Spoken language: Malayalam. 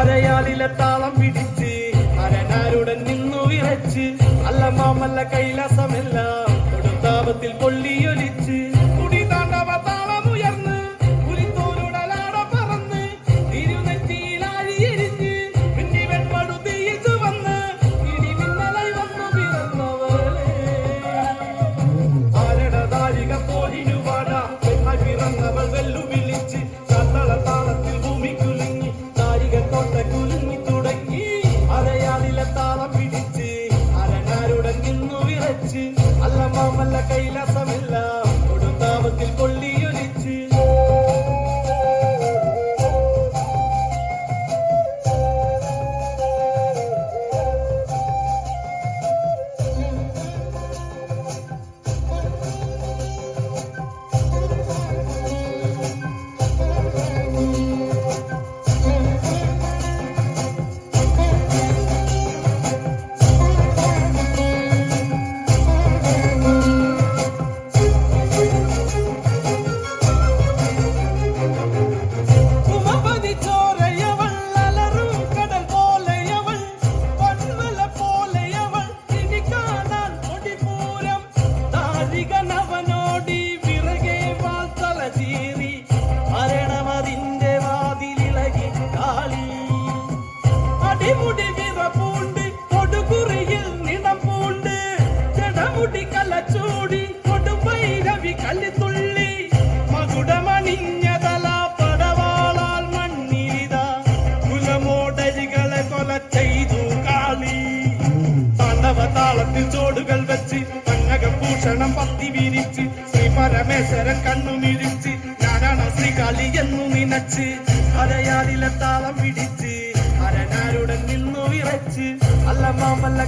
അരയാലിലെ താളം പിടിച്ച് അരനാരുടൻ നിന്നു വിറച്ച്. അല്ല മാമല്ല കൈലാസമല്ല കൊടുത്താപത്തിൽ പൊള്ളിയ ജടമുടി കലച്ചൂടി കൊടുമ്പൈരവി കല്ലിത്തുള്ളി. മകുടമണിഞ്ഞതല പടവാളാൽ മണ്ണിരിത കുലമോടരികളെ കൊല ചെയ്തു കാളി. താണ്ഡവ താളത്തിൽ ചോടുകൾ വെച്ച് മന്നകഭൂഷണം പത്തി വിരിച്ച് ശ്രീ പരമേശ്വരൻ കണ്ണുമിരിച്ച് ഞാനാണ് ശ്രീകാളി എന്നു നിനച്ച് അരയാലിലെ താളം പിടിച്ച് അരനാരുടൻ നിന്നു വിറച്ച്. അല്ല മാമല്ല